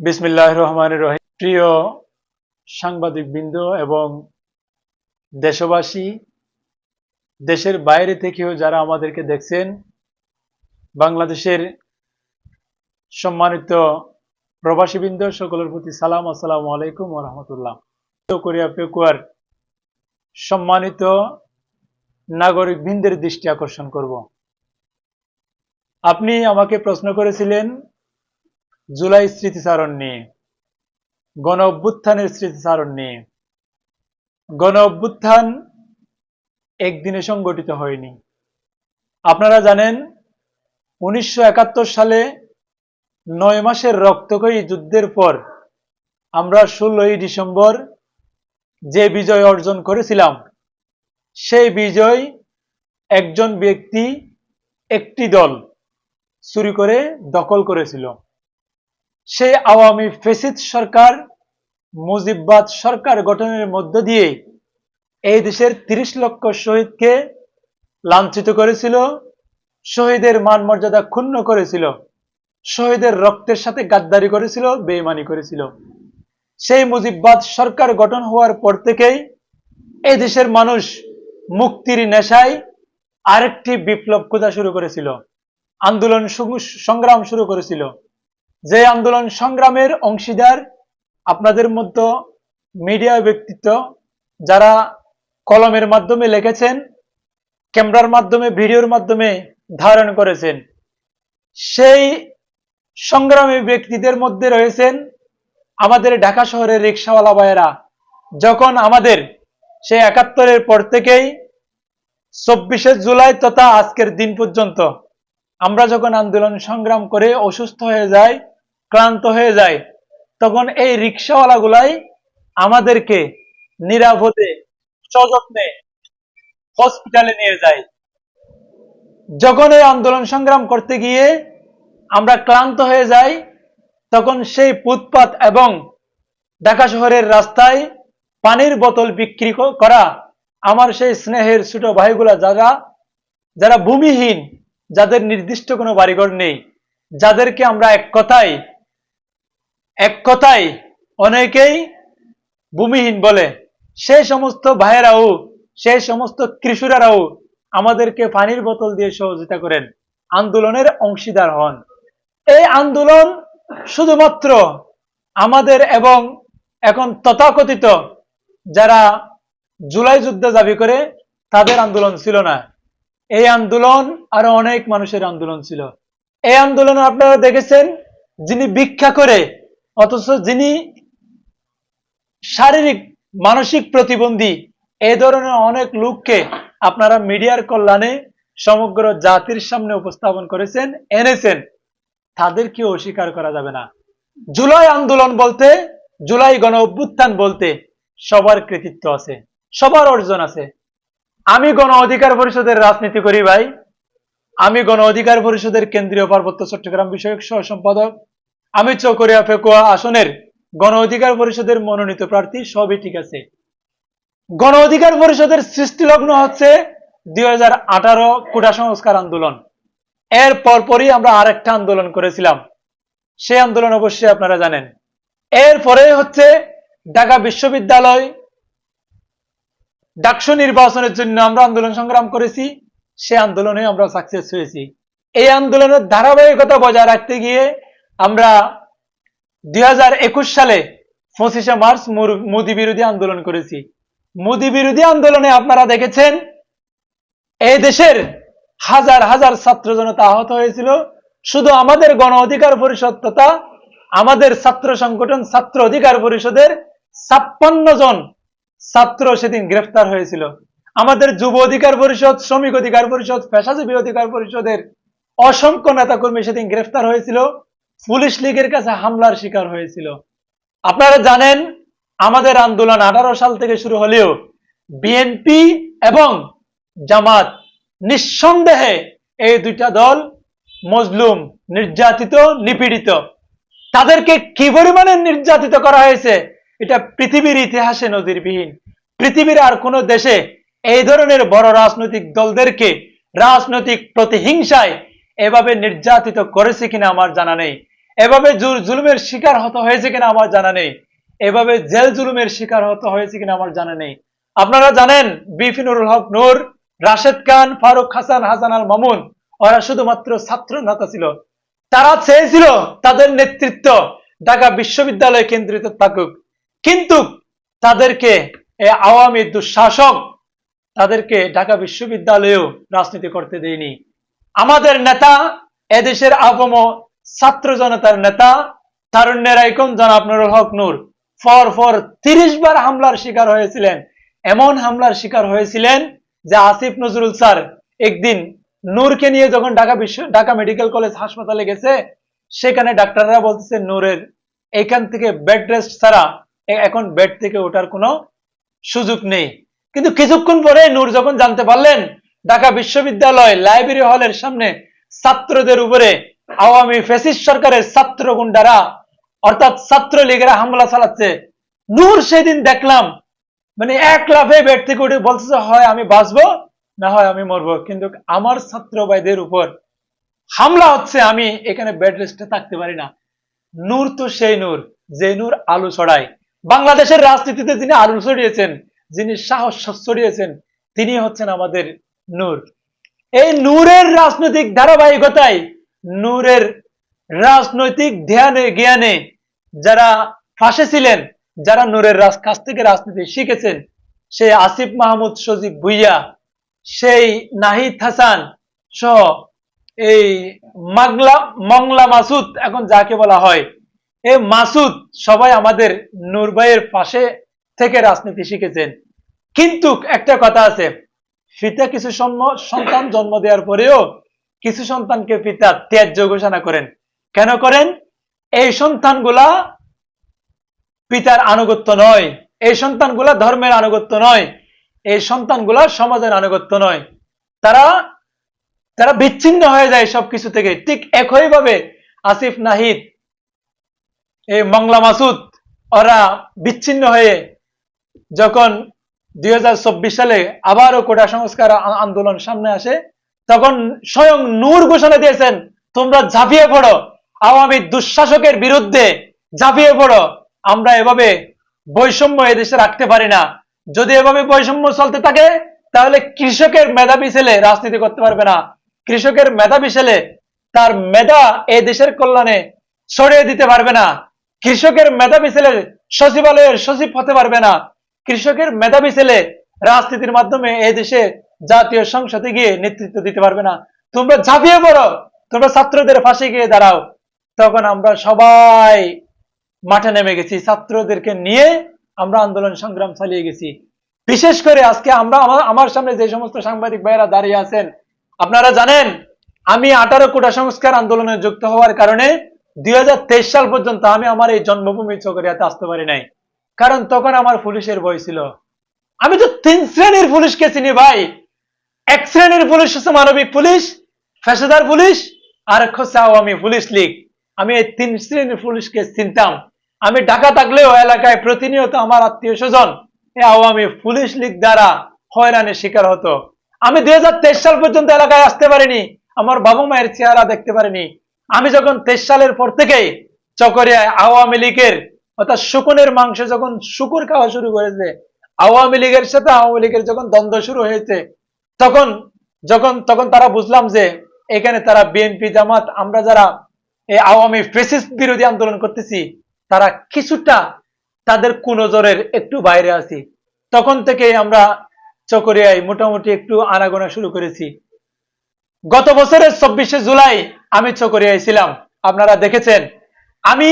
বিসমিল্লাহ রহমান রহিম। প্রিয় সাংবাদিক বৃন্দ এবং দেশবাসী, দেশের বাইরে থেকেও যারা আমাদেরকে দেখছেন, বাংলাদেশের সম্মানিত প্রবাসীবৃন্দ, সকলের প্রতি সালাম, আসসালামু আলাইকুম রহমতুল্লাহ। কোরিয়া পেকুয়ার সম্মানিত নাগরিক বৃন্দের দৃষ্টি আকর্ষণ করব। আপনি আমাকে প্রশ্ন করেছিলেন জুলাই স্মৃতিচারণ নিয়ে গণ অভ্যুত্থানের স্মৃতিচারণ। নিয়ে গণ অভ্যুত্থান একদিনে সংগঠিত হয়নি। আপনারা জানেন, উনিশশো একাত্তর সালে নয় মাসের রক্তক্ষয়ী যুদ্ধের পর আমরা ষোলোই ডিসেম্বর যে বিজয় অর্জন করেছিলাম, সেই বিজয় একজন ব্যক্তি, একটি দল চুরি করে দখল করেছিল। সেই আওয়ামী ফেসিদ সরকার, মুজিববাদ সরকার গঠনের মধ্য দিয়ে এই দেশের তিরিশ লক্ষ শহীদকে লাঞ্ছিত করেছিল, শহীদের মান মর্যাদা ক্ষুণ্ণ করেছিল, শহীদের রক্তের সাথে গাদ্দারি করেছিল, বেইমানি করেছিল। সেই মুজিববাদ সরকার গঠন হওয়ার পর থেকেই এই দেশের মানুষ মুক্তির নেশায় আরেকটি বিপ্লব খোঁজা শুরু করেছিল, আন্দোলন সংগ্রাম শুরু করেছিল। যে আন্দোলন সংগ্রামের অংশীদার, আপনাদের মধ্যে মিডিয়া ব্যক্তিত্ব যারা কলমের মাধ্যমে লিখেছেন, ক্যামেরার মাধ্যমে, ভিডিওর মাধ্যমে ধারণ করেছেন। সেই সংগ্রামী ব্যক্তিদের মধ্যে রয়েছেন আমাদের ঢাকা শহরের রিক্সাওয়ালা ভাইয়েরা। যখন আমাদের সেই একাত্তরের পর থেকেই চব্বিশে জুলাই তথা আজকের দিন পর্যন্ত আমরা যখন আন্দোলন সংগ্রাম করে অসুস্থ হয়ে যাই ক্লান্ত হয়ে যায়, তখন এই রিক্সাওয়ালাগুলাই আমাদেরকে নিরাপদে, সযত্নে হসপিটালে নিয়ে যায়। যখন এই আন্দোলন সংগ্রাম করতে গিয়ে আমরা ক্লান্ত হয়ে যাই, তখন সেই ফুটপাত এবং ঢাকা শহরের রাস্তায় পানির বোতল বিক্রি করা আমার সেই স্নেহের ছোট ভাইগুলা যারা যারা ভূমিহীন, যাদের নির্দিষ্ট কোনো বাড়িঘর নেই, যাদেরকে আমরা এক কথায় এক কথায় অনেকেই ভূমিহীন বলে সেই সমস্ত ভাইয়েরাও সেই সমস্ত কৃষুরারাও আমাদেরকে পানির বোতল দিয়ে সহযোগিতা করেন, আন্দোলনের অংশীদার হন। এই আন্দোলন শুধুমাত্র আমাদের এবং এখন তথাকথিত যারা জুলাই যুদ্ধে দাবি করে, তাদের আন্দোলন ছিল না। এই আন্দোলন আরও অনেক মানুষের আন্দোলন ছিল। এই আন্দোলনে আপনারা দেখেছেন, যিনি ভিক্ষা করে অথচ যিনি শারীরিক, মানসিক প্রতিবন্ধী এই ধরনের অনেক লোককে আপনারা মিডিয়ার কল্যাণে সমগ্র জাতির সামনে উপস্থাপন করেছেন, এনেছেন তাদেরকে অস্বীকার করা যাবে না। জুলাই আন্দোলন বলতে, জুলাই গণ অভ্যুত্থান বলতে সবার কৃতিত্ব আছে, সবার অর্জন আছে। আমি গণ অধিকার পরিষদের রাজনীতি করি ভাই। আমি গণ অধিকার পরিষদের কেন্দ্রীয় পার্বত্য চট্টগ্রাম বিষয়ক সহ সম্পাদক আমি চকরিয়া ফেকুয়া আসনের গণ অধিকার পরিষদের মনোনীত প্রার্থী, সবই ঠিক আছে। গণ অধিকার পরিষদের সৃষ্টি লগ্ন হচ্ছে দুই হাজার আঠারো কোটা সংস্কার আন্দোলন। এর পরপরই আমরা আরেকটা আন্দোলন করেছিলাম। সেই আন্দোলন অবশ্যই আপনারা জানেন। এরপরে হচ্ছে ঢাকা বিশ্ববিদ্যালয় ডাকসু নির্বাচনের জন্য আমরা আন্দোলন সংগ্রাম করেছি। সে আন্দোলনে আমরা সাকসেস হয়েছি। এই আন্দোলনের ধারাবাহিকতা বজায় রাখতে গিয়ে আমরা দুই হাজার একুশ সালে পঁচিশে মার্চ মোদী বিরোধী আন্দোলন করেছি। মোদী বিরোধী আন্দোলনে আপনারা দেখেছেন, এই দেশের হাজার হাজার ছাত্র জনতা আহত হয়েছিল। শুধু আমাদের গণ অধিকার পরিষদ তথা আমাদের ছাত্র সংগঠন ছাত্র অধিকার পরিষদের ছাপ্পান্ন জন ছাত্র সেদিন গ্রেফতার হয়েছিল। আমাদের যুব অধিকার পরিষদ, শ্রমিক অধিকার পরিষদ, পেশাজীবী অধিকার পরিষদের অসংখ্য নেতাকর্মী সেদিন গ্রেফতার হয়েছিল। পুলিশ লীগের কাছে হামলার শিকার হয়েছিল। আপনারা জানেন, আমাদের আন্দোলন আঠারো সাল থেকে শুরু হলেও বিএনপি এবং জামাত নিঃসন্দেহে এই দুইটা দল মজলুম, নির্যাতিত, নিপীড়িত। তাদেরকে কি পরিমাণে নির্যাতিত করা হয়েছে, এটা পৃথিবীর ইতিহাসে নজিরবিহীন। পৃথিবীর আর কোন দেশে এই ধরনের বড় রাজনৈতিক দলদেরকে রাজনৈতিক প্রতিহিংসায় এভাবে নির্যাতিত করেছে কিনা আমার জানা নেই। এভাবে জুলুমের শিকার হতে হয়েছে কিনা আমার জানা নেই। এভাবে জেল জুলুমের শিকার হতে হয়েছে কিনা আমার জানা নেই। আপনারা জানেন বিপি নুরুল হক নূর, রাশেদ খান, ফারুক হাসান হাসান আল মামুন, ওরা শুধুমাত্র ছাত্র নেতা ছিল। তারা চেয়েছিল তাদের নেতৃত্ব ঢাকা বিশ্ববিদ্যালয় কেন্দ্রিত থাকুক। কিন্তু তাদেরকে এই আওয়ামী দুঃশাসক তাদেরকে ঢাকা বিশ্ববিদ্যালয়েও রাজনীতি করতে দেয়নি। আমাদের নেতা এদেশের আবম ছাত্র জনতার নেতা তারুণ্যের আইকন জনাব নুরুল হক নূর। ফর ফর তিরিশ বার হামলার শিকার হয়েছিলেন। এমন হামলার শিকার হয়েছিলেন যে আসিফ নজরুল স্যার একদিন নূরকে নিয়ে যখন ঢাকা বিশ্ব ঢাকা মেডিকেল কলেজ হাসপাতালে গেছে, সেখানে ডাক্তাররা বলতেছে, নূরের এখান থেকে বেড রেস্ট ছাড়া এখন বেড থেকে ওঠার কোনো সুযোগ নেই। কিন্তু কিছুক্ষণ পরে নূর যখন জানতে পারলেন, ঢাকা বিশ্ববিদ্যালয় লাইব্রেরি হলের সামনে ছাত্রদের উপরে আওয়ামী ফেসিস সরকারের ছাত্র গুন্ডারা, অর্থাৎ ছাত্র লীগেরা হামলা চালাচ্ছে। নূর সেদিন দেখলাম মানে এক লাফে বেড থেকে উঠে বলছে হয়, আমি বাঁচবো, না হয় আমি মরবো। কিন্তু আমার ছাত্র ভাইদের উপর হামলা হচ্ছে, আমি এখানে বেড রেস্টে থাকতে পারি না। নূর তো সেই নূর, যে নূর আলু ছড়ায়। বাংলাদেশের রাজনীতিতে যিনি আলু ছড়িয়েছেন, যিনি সাহস ছড়িয়েছেন, তিনি হচ্ছেন আমাদের নূর। এই নূরের রাজনৈতিক ধারাবাহিকতায় নূরের রাজনৈতিক ধ্যানে, জ্ঞানে যারা ফাঁসে ছিলেন, যারা নূরের রাজ- কাছ থেকে রাজনীতি শিখেছেন, সেই আসিফ মাহমুদ, সজীব ভুইয়া, সেই নাহিদ হাসান সহ এই মাগলা, মংলা মাসুদ, এখন যাকে বলা হয় এই মাসুদ সবাই আমাদের নূর ভাইয়ের পাশে থেকে রাজনীতি শিখেছেন। কিন্তু একটা কথা আছে পিতা কিছু সন্তান জন্ম দেওয়ার পরেও কিছু সন্তানকে পিতা ত্যায্য ঘোষণা করেন। কেন করেন? এই সন্তানগুলা পিতার আনুগত্য নয়। এই সন্তানগুলা ধর্মের আনুগত্য নয়। এই সন্তানগুলা সমাজের আনুগত্য নয়। তারা তারা বিচ্ছিন্ন হয়ে যায় সবকিছু থেকে। ঠিক একই ভাবে আসিফ নাহিদ, এই মংলা মাসুদ, ওরা বিচ্ছিন্ন হয়ে যখন দুই হাজার চব্বিশ সালে আবারও কোটা সংস্কার আন্দোলন সামনে আসে তখন স্বয়ং নূর ঘোষণা দিয়েছেন, তোমরা ঝাঁপিয়ে পড়ো, আওয়ামী দুঃশাসকের বিরুদ্ধে ঝাঁপিয়ে পড়ো। আমরা এভাবে বৈষম্য এদেশে রাখতে পারি না। যদি এভাবে বৈষম্য চলতে থাকে, তাহলে কৃষকের মেধাবী ছেলে রাজনীতি করতে পারবে না। কৃষকের মেধাবী ছেলে তার মেধা এই দেশের কল্যাণে ছড়িয়ে দিতে পারবে না। কৃষকের মেধাবী ছেলে সচিবালয়ের সচিব হতে পারবে না। কৃষকের মেধাবী ছেলে রাজনীতির মাধ্যমে এই দেশে জাতীয় সংসদে গিয়ে নেতৃত্ব দিতে পারবে না। তোমরা ঝাঁপিয়ে পড়ো। তোমরা ছাত্রদের পাশে গিয়ে দাঁড়াও। তখন আমরা সবাই মাঠে নেমে গেছি। ছাত্রদেরকে নিয়ে আমরা আন্দোলন সংগ্রাম চালিয়ে গেছি। বিশেষ করে আজকে আমরা আমার সামনে যে সমস্ত সাংবাদিক ভাইয়েরা দাঁড়িয়ে আছেন, আপনারা জানেন, আমি আঠারো কোটা সংস্কার আন্দোলনে যুক্ত হওয়ার কারণে দুই হাজার তেইশ সাল পর্যন্ত আমি আমার এই জন্মভূমি চকরিয়াতে আসতে পারি নাই। কারণ তখন আমার পুলিশের বই ছিল। আমি তো তিন শ্রেণির পুলিশকে চিনি ভাই। এক শ্রেণির পুলিশ হচ্ছে মানবিক পুলিশ, ফেসেদার পুলিশ, আর এক হচ্ছে আওয়ামী পুলিশ লীগ। আমি এই তিন শ্রেণির পুলিশকে চিনতাম। আমি ঢাকা থাকলেও এলাকায় প্রতিনিয়ত আমার আত্মীয় স্বজন এই আওয়ামী পুলিশ লীগ দ্বারা হয়রানির শিকার হতো। আমি দুই হাজার তেইশ সাল পর্যন্ত এলাকায় আসতে পারিনি, আমার বাবা মায়ের চেহারা দেখতে পারিনি। আমি যখন তেইশ সালের পর থেকেই চকরিয়ায় আওয়ামী লীগের, অর্থাৎ শুকুনের মাংস যখন শুকুর খাওয়া শুরু করেছে, আওয়ামী লীগের সাথে আওয়ামী লীগের যখন দ্বন্দ্ব শুরু হয়েছে তখন, যখন, তখন তারা বুঝলাম যে এখানে তারা বিএনপি জামাত, আমরা যারা এই আওয়ামী ফেসিস্ট বিরোধী আন্দোলন করতেছি, তারা কিছুটা তাদের কুনজরের একটু বাইরে আছি। তখন থেকে আমরা চকরিয়ায় মোটামুটি একটু আনাগোনা শুরু করেছি। গত বছরের চব্বিশে জুলাই আমি চকরিয়ায় ছিলাম। আপনারা দেখেছেন, আমি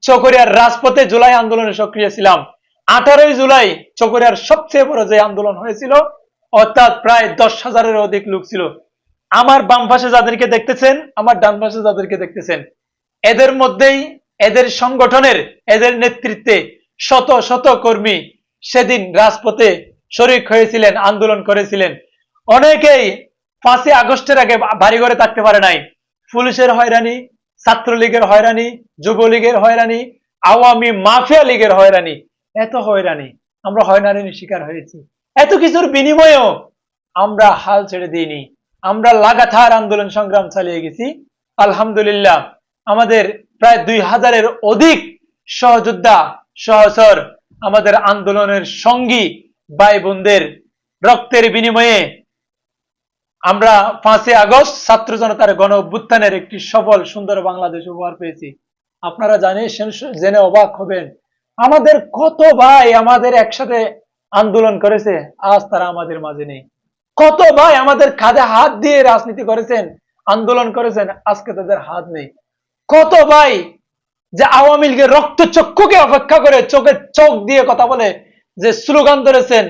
চকরিয়ার রাজপথে জুলাই আন্দোলনে সক্রিয় ছিলাম। আঠারোই জুলাই চকরিয়ার সবচেয়ে বড় যে আন্দোলন হয়েছিল অর্থাৎ প্রায় দশ হাজারের অধিক লোক ছিল। আমার বাম পাশে যাদেরকে দেখতেছেন, আমার ডান পাশে যাদেরকে দেখতেছেন, এদের মধ্যেই এদের সংগঠনের, এদের নেতৃত্বে শত শত কর্মী সেদিন রাজপথে শরিক হয়েছিলেন, আন্দোলন করেছিলেন। অনেকেই পাঁচই আগস্টের আগে বাড়ি ঘরে থাকতে পারে নাই। পুলিশের হয়রানি, ছাত্রলীগের হয়রানি, যুবলীগের হয়রানি, আওয়ামী মাফিয়া লীগের হয়রানি, এত হয়রানি। আমরা হয়রানির শিকার হয়েছি। এত কিছুর বিনিময়েও আমরা হাল ছেড়ে দিইনি। আমরা লাগাতার আন্দোলন সংগ্রাম চালিয়ে গেছি। আলহামদুলিল্লাহ, আমাদের প্রায় দুই হাজারের অধিক সহযোদ্ধা, সহচর আমাদের আন্দোলনের সঙ্গী ভাই বোনদের রক্তের বিনিময়ে আমরা পাঁচই আগস্ট ছাত্র জনতার গণ অভ্যুত্থানের একটি সফল, সুন্দর বাংলাদেশ উপহার পেয়েছি। আপনারা জানেন জেনে অবাক হবেন। আমাদের কত ভাই আমাদের একসাথে আন্দোলন করেছে, আজ তারা আমাদের মাঝে নেই। কত ভাই আমাদের কাঁধে হাত দিয়ে রাজনীতি করেছেন, আন্দোলন করেছেন, আজকে তাদের হাত নেই। কত ভাই যে আওয়ামী লীগের রক্ত চক্ষুকে অপেক্ষা করে চোখে চোখ দিয়ে কথা বলে, যে স্লোগান ধরেছেন,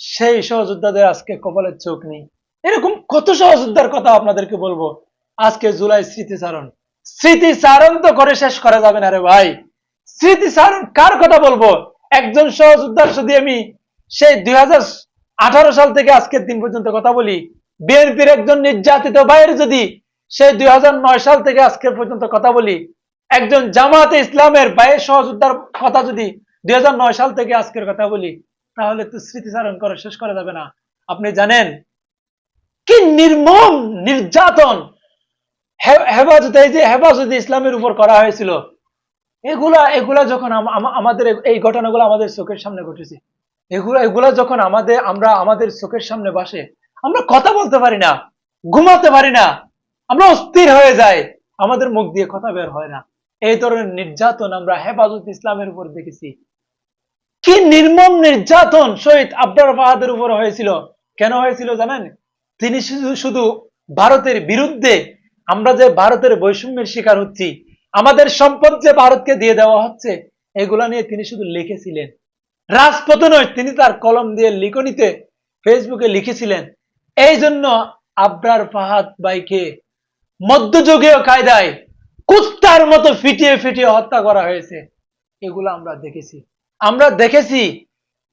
সেই সহযোদ্ধাদের আজকে কপালের চোখ নেই। এরকম কত সহযোদ্ধার কথা আপনাদেরকে বলব? আজকে জুলাই স্মৃতিচারণ। স্মৃতিচারণ তো করে শেষ করা যাবে না রে ভাই। স্মৃতিচারণ কার কথা বলব? একজন সহযোদ্ধার যদি আমি সেই দুই হাজার আঠারো সাল থেকে আজকের দিন পর্যন্ত কথা বলি, বিএনপির একজন নির্যাতিত ভাইয়ের যদি সেই দুই সাল থেকে আজকের পর্যন্ত কথা বলি, একজন জামাতে ইসলামের ভাইয়ের সহযোদ্ধার কথা যদি দুই সাল থেকে আজকের কথা বলি, তাহলে তো স্মৃতিচারণ করে শেষ করা যাবে না। আপনি জানেন, কি নির্মম নির্যাতন হেফাজতে, এই যে হেফাজতে ইসলামের উপর করা হয়েছিল, এগুলা এগুলা যখন আম- আম- আমাদের এই ঘটনাগুলো আমাদের চোখের সামনে ঘটেছে। এগুলা এগুলা যখন আমাদের আমরা আমাদের চোখের সামনে বসে, আমরা কথা বলতে পারি না, ঘুমাতে পারি না, আমরা অস্থির হয়ে যাই, আমাদের মুখ দিয়ে কথা বের হয় না। এই ধরনের নির্যাতন আমরা হেফাজত ইসলামের উপর দেখেছি। কি নির্মম নির্যাতন শহীদ আব্দার ফাহাদের উপর হয়েছিল। কেন হয়েছিল জানেন? তিনি শুধু শুধু ভারতের বিরুদ্ধে আমরা যে ভারতের বৈষম্যের শিকার হচ্ছি, আমাদের সম্পদ যে ভারতকে দিয়ে দেওয়া হচ্ছে, এগুলা নিয়ে তিনি শুধু লিখেছিলেন। রাজপথে নয়, তিনি তার কলম দিয়ে লিখনিতে ফেসবুকে লিখেছিলেন এই জন্য আবরার ফাহাদ ভাইকে মধ্যযুগীয় কায়দায় কুত্তার মতো ফিটিয়ে ফিটিয়ে হত্যা করা হয়েছে। এগুলো আমরা দেখেছি। আমরা দেখেছি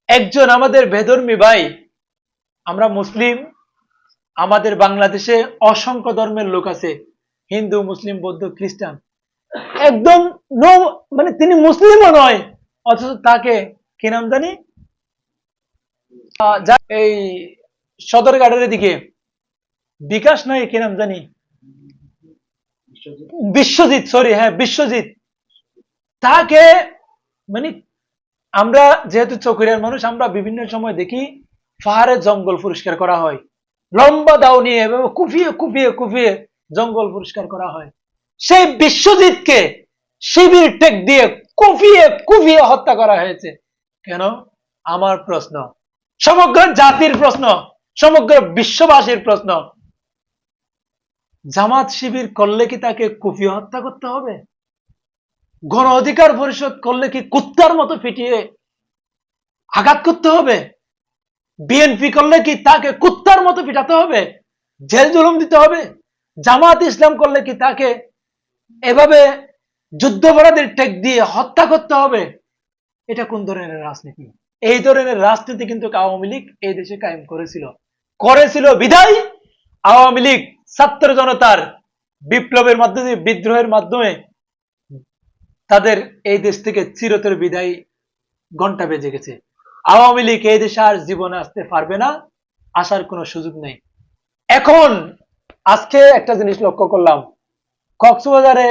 একজন আমাদের বেধর্মী ভাই, আমরা মুসলিম, আমাদের বাংলাদেশে অসংখ্য ধর্মের লোক আছে, হিন্দু, মুসলিম, বৌদ্ধ, খ্রিস্টান। একদম নো মানে তিনি মুসলিমও নয়, অথচ তাকে কি নাম জানি? এই সদরঘাটের দিকে বিকাশ নয় কি নাম জানি? বিশ্বজিৎ সরি হ্যাঁ বিশ্বজিৎ। তাকে মানে আমরা যেহেতু চকুরিয়ার মানুষ, আমরা বিভিন্ন সময় দেখি পাহাড়ের জঙ্গল পরিষ্কার করা হয়। লম্বা দাও নিয়ে কুফিয়ে কুফিয়ে কুফিয়ে জঙ্গল পরিষ্কার করা হয়। সেই বিশ্বজিৎকে শিবির টেক দিয়ে কুফিয়ে কুফিয়ে হত্যা করা হয়েছে। কেন? আমার প্রশ্ন। সমগ্র জাতির প্রশ্ন, সমগ্র বিশ্ববাসীর প্রশ্ন। জামাত শিবির করলে কি তাকে কুফিয়ে হত্যা করতে হবে? গণ অধিকার পরিষদ করলে কি কুত্তার মতো পিটিয়ে আঘাত করতে হবে? বিএনপি করলে কি তাকে কুত্তার মতো পিটাতে হবে? জেল জুলুম দিতে হবে? জামাত ইসলাম করলে কি তাকে এভাবে যুদ্ধপরাধের টেক দিয়ে হত্যা করতে হবে? এটা কোন ধরনের রাজনীতি? এই ধরনের রাজনীতি কিন্তু আওয়ামী লীগ এই দেশে কায়েম করেছিল। করেছিল বিদায়। আওয়ামী লীগ ছাত্র জনতার বিপ্লবের মাধ্যমে, বিদ্রোহের মাধ্যমে তাদের এই দেশ থেকে চিরতর বিদায় ঘণ্টা বেজে গেছে। আওয়ামী লীগ এই দেশে আর জীবনে আসতে পারবে না, আসার কোনো সুযোগ নেই। এখন আজকে একটা জিনিস লক্ষ্য করলাম। কক্সবাজারে